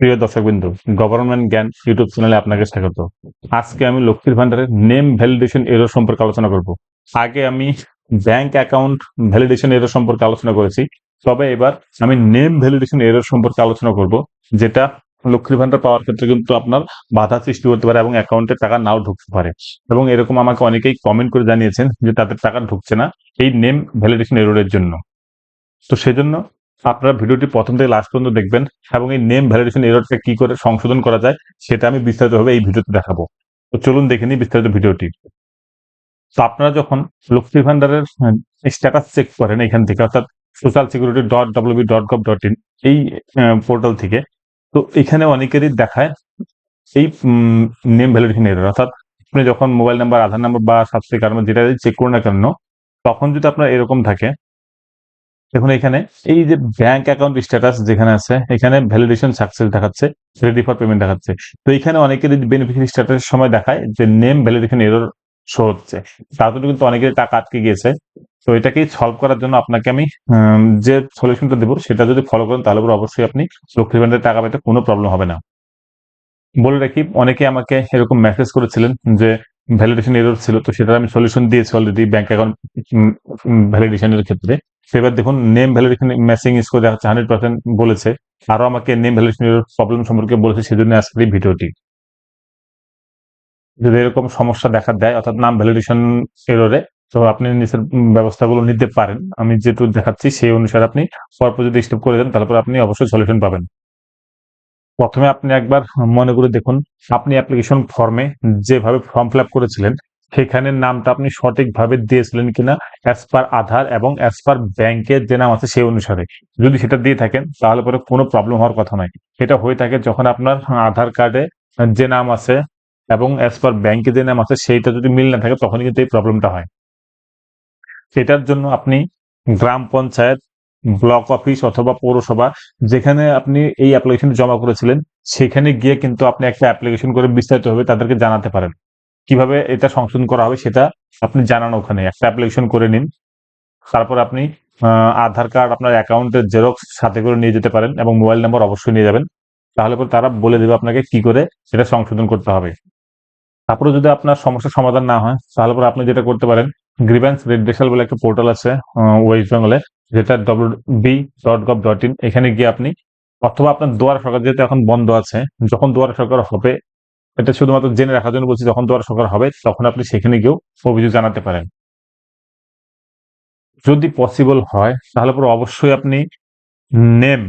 প্রিয় দর্শকবিন্দু গভর্নমেন্ট জ্ঞান ইউটিউব চ্যানেলে আপনাকে স্বাগত। আজকে আমি লক্ষ্মীর ভান্ডারের নেম ভ্যালিডেশন এরো সম্পর্কে আলোচনা করব। আগে আমি ব্যাংক অ্যাকাউন্ট ভ্যালিডেশন এরো সম্পর্কে আলোচনা করেছি। তবে এবার আমি নেম ভ্যালিডেশন এরো সম্পর্কে আলোচনা করব, যেটা লক্ষ্মীর ভান্ডার পাওয়ার ক্ষেত্রে কিন্তু আপনার বাধা সৃষ্টি করতে পারে এবং অ্যাকাউন্টে টাকা নাও ঢুকতে পারে। এবং এরকম আমাকে অনেকেই কমেন্ট করে জানিয়েছেন যে তাদের টাকা ঢুকছে না এই নেম ভ্যালিডেশন এরোরের জন্য। তো সেজন্য আপনারা ভিডিওটি প্রথম থেকে লাস্ট পর্যন্ত দেখবেন এবং এই নেম ভ্যালিডেশন এররটা কি করে সংশোধন করা যায় সেটা আমি বিস্তারিতভাবে এই ভিডিওতে দেখাবো। তো চলুন দেখে নিই বিস্তারিত ভিডিওটি। তো আপনারা যখন লক্ষ্মী ভান্ডারের স্ট্যাটাস চেক করেন এখান থেকে, অর্থাৎ social security dot WB dot gov dot in এই পোর্টাল থেকে, তো এখানে অনেকেরই দেখায় এই নেম ভ্যালিডেশন এরর অর্থাৎ আপনি যখন মোবাইল নাম্বার আধার নাম্বার বা সাবসিডি কার্ড যেটা চেক করুন না কেন, তখন যদি আপনার এরকম থাকে দেখুন এখানে, এই যে ব্যাংক অ্যাকাউন্ট স্ট্যাটাস যেখানে আছে, এখানে ভ্যালিডেশন সাকসেস দেখাচ্ছে রেডি ফর পেমেন্ট দেখাচ্ছে। তো এখানে অনেকের বেনিফিশিয়ারি স্ট্যাটাসের সময় দেখায় যে নেম ভ্যালিডেশন এরর শো হচ্ছে। তাতে কিন্তু অনেকের টাকা আটকে গিয়েছে। তো এটাকে সলভ করার জন্য আপনাকে আমি যে সলিউশনটা দেবো, সেটা যদি ফলো করেন, তাহলে অবশ্যই আপনি লক্ষ্মী ভান্ডারের টাকা পেতে কোনো প্রবলেম হবে না। বলে রাখি, অনেকে আমাকে এরকম মেসেজ করেছিলেন যে ভ্যালিডেশন এরর ছিল, তো সেটা আমি সলিউশন দিয়েছি অলরেডি ব্যাংক অ্যাকাউন্ট ভ্যালিডেশনের ক্ষেত্রে। সেবার দেখুন নেম ভ্যালিডেশন ম্যাচিং স্কোর দেখাচ্ছে হান্ড্রেড পার্সেন্ট বলেছে। আরও আমাকে নেম ভ্যালিডেশন প্রবলেম সম্পর্কে বলেছে, সেজন্য আজকের এই ভিডিওটি। যদি এরকম সমস্যা দেখা দেয়, অর্থাৎ নাম ভ্যালিডেশন এররে তো আপনি নিজের ব্যবস্থাগুলো নিতে পারেন। আমি যেটু দেখাচ্ছি, সেই অনুসারে আপনি পরপর যদি স্টেপ করে দেন তারপর আপনি অবশ্যই সলিউশন পাবেন। প্রথমে আপনি একবার মনে করে দেখুন, আপনি অ্যাপ্লিকেশন ফর্মে যেভাবে ফর্ম ফিল করেছিলেন সেখানে নামটা আপনি সঠিকভাবে দিয়েছিলেন কিনা অ্যাজ পার আধার এবং অ্যাজ পার ব্যাংকের যে নাম আছে সেই অনুসারে। যদি সেটা দিয়ে থাকেন, তাহলে পরে কোনো প্রবলেম হওয়ার কথা নয়। এটা হয়ে থাকে যখন আপনার আধার কার্ডে যে নাম আছে এবং অ্যাজ পার ব্যাংকে যে নাম আছে সেইটা যদি মিল না থাকে, তখনই কিন্তু এই প্রবলেমটা হয়। সেটার জন্য আপনি গ্রাম পঞ্চায়েত, ব্লক অফিস অথবা পৌরসভা, যেখানে আপনি এই অ্যাপ্লিকেশন জমা করেছিলেন, সেখানে গিয়ে কিন্তু আপনি একটা অ্যাপ্লিকেশন করে বিস্তারিতভাবে তাদেরকে জানাতে পারেন। কীভাবে এটা সংশোধন করা হবে সেটা আপনি জানান ওখানে। একটা অ্যাপ্লিকেশন করে নিন। তারপর আপনি আধার কার্ড আপনার অ্যাকাউন্টের জেরক্স সাথে করে নিয়ে যেতে পারেন এবং মোবাইল নাম্বার অবশ্যই নিয়ে যাবেন। তাহলে পরে তারা বলে দেবে আপনাকে কি করে সেটা সংশোধন করতে হবে। তারপরে যদি আপনার সমস্যার সমাধান না হয়, তাহলে পরে আপনি যেটা করতে পারেন গ্রিভেন্স রেডেশাল বলে একটা পোর্টাল আছে ওয়েস্ট বেঙ্গলে যেটা W B dot gov dot in এখানে গিয়ে আপনি অথবা আপনার দুয়ার সরকার যেহেতু এখন বন্ধ আছে, যখন দুয়ার সরকার হবে এটা শুধুমাত্র জেনে রাখার জন্য বলছি, যখন দুয়ার সরকার হবে, তখন আপনি সেখানে গিয়েও অভিযোগ জানাতে পারেন। যদি পসিবল হয়, তাহলে পরে অবশ্যই আপনি নেম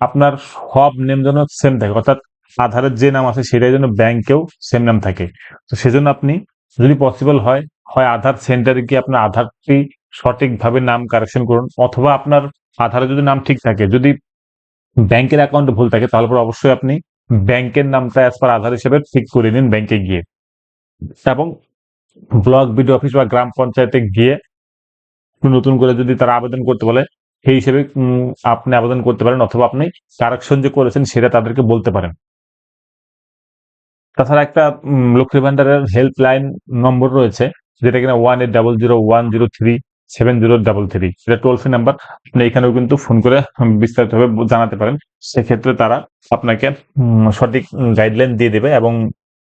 আপনার সব নেম যেন সেম থাকে, অর্থাৎ আধারের যে নাম আছে সেটাই যেন ব্যাংকেও সেম নাম থাকে। তো সেজন্য আপনি যদি পসিবল হয় হয় আধার সেন্টারে গিয়ে আপনার আধারটি সঠিকভাবে নাম কারেকশন করুন, অথবা আপনার আধারে যদি নাম ঠিক থাকে, যদি ব্যাংকের অ্যাকাউন্ট ভুল থাকে, তাহলে পরে অবশ্যই আপনি ব্যাংকের নামটা অ্যাজ পার আধার হিসেবে ঠিক করে নিন ব্যাংকে গিয়ে। এবং ব্লক বিডিও অফিস বা গ্রাম পঞ্চায়েতে গিয়ে নতুন করে যদি তারা আবেদন করতে বলে, সেই হিসেবে আপনি আবেদন করতে পারেন অথবা আপনি কারেকশন যে করেছেন সেটা তাদেরকে বলতে পারেন। তাছাড়া একটা লক্ষ্মী ভান্ডারের হেল্পলাইন নম্বর রয়েছে, যেটা কিনা one eight double zero one zero three seven zero double three এটা টোল ফ্রি নাম্বার আপনি এখানেও কিন্তু ফোন করে বিস্তারিতভাবে জানাতে পারেন। সেক্ষেত্রে তারা আপনাকে সঠিক গাইডলাইন দিয়ে দেবে এবং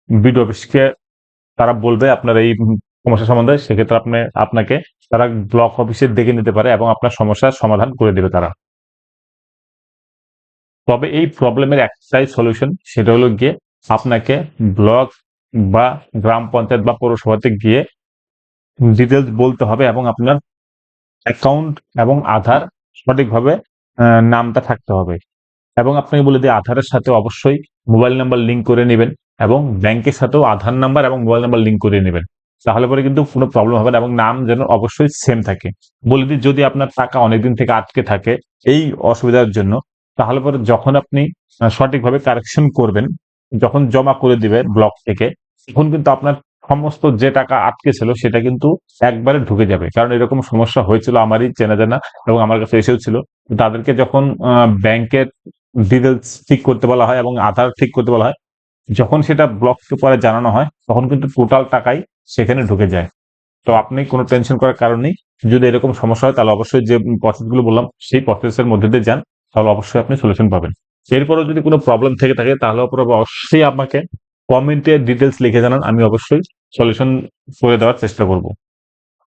বিডিও অফিসকে তারা বলবে আপনার এই সমস্যা সম্বন্ধে। সেক্ষেত্রে আপনি, আপনাকে তারা ব্লক অফিসে দেখে নিতে পারে এবং আপনার সমস্যার সমাধান করে দেবে তারা। তবে এই প্রবলেমের একটাই সলিউশন সেটা হলো গিয়ে আপনাকে ব্লক বা গ্রাম পঞ্চায়েত বা পৌরসভাতে গিয়ে ডিটেলস বলতে হবে এবং আপনার অ্যাকাউন্ট এবং আধার সঠিকভাবে নামটা থাকতে হবে। এবং আপনাকে বলে দিই, আধারের সাথে অবশ্যই মোবাইল নাম্বার লিঙ্ক করে নেবেন এবং ব্যাংকের সাথেও আধার নাম্বার এবং মোবাইল নাম্বার লিঙ্ক করে নেবেন। তাহলে পরে কিন্তু কোনো প্রবলেম হবে না এবং নাম যেন অবশ্যই সেম থাকে। বলে দিই, যদি আপনার টাকা অনেকদিন থেকে আটকে থাকে এই অসুবিধার জন্য, তাহলে পরে যখন আপনি সঠিকভাবে কারেকশন করবেন, যখন জমা করে দিবে ব্লক থেকে, তখন কিন্তু আপনার সমস্ত যে টাকা আটকে ছিল সেটা কিন্তু একবারে ঢুকে যাবে। কারণ এরকম সমস্যা হয়েছিল আমারই, চেনা জানা, এবং আমার কাছে এসেও ছিল। তাদেরকে যখন ব্যাংকের ডিটেলস ঠিক করতে বলা হয় এবং আধার ঠিক করতে বলা হয়, যখন সেটা ব্লককে পরে জানানো হয়, তখন কিন্তু টোটাল টাকাই সেখানে ঢুকে যায়। তো আপনি কোনো টেনশন করার কারণ নেই। যদি এরকম সমস্যা হয়, তাহলে অবশ্যই যে প্রসেসগুলো বললাম, সেই প্রসেসের মধ্যে দিয়ে যান, তাহলে অবশ্যই আপনি সলিউশন পাবেন। এরপরও যদি কোনো প্রবলেম থেকে থাকে, তাহলে অবশ্যই আমাকে কমেন্টে ডিটেলস লিখে জানান, আমি অবশ্যই সলিউশন করে দেওয়ার চেষ্টা করব।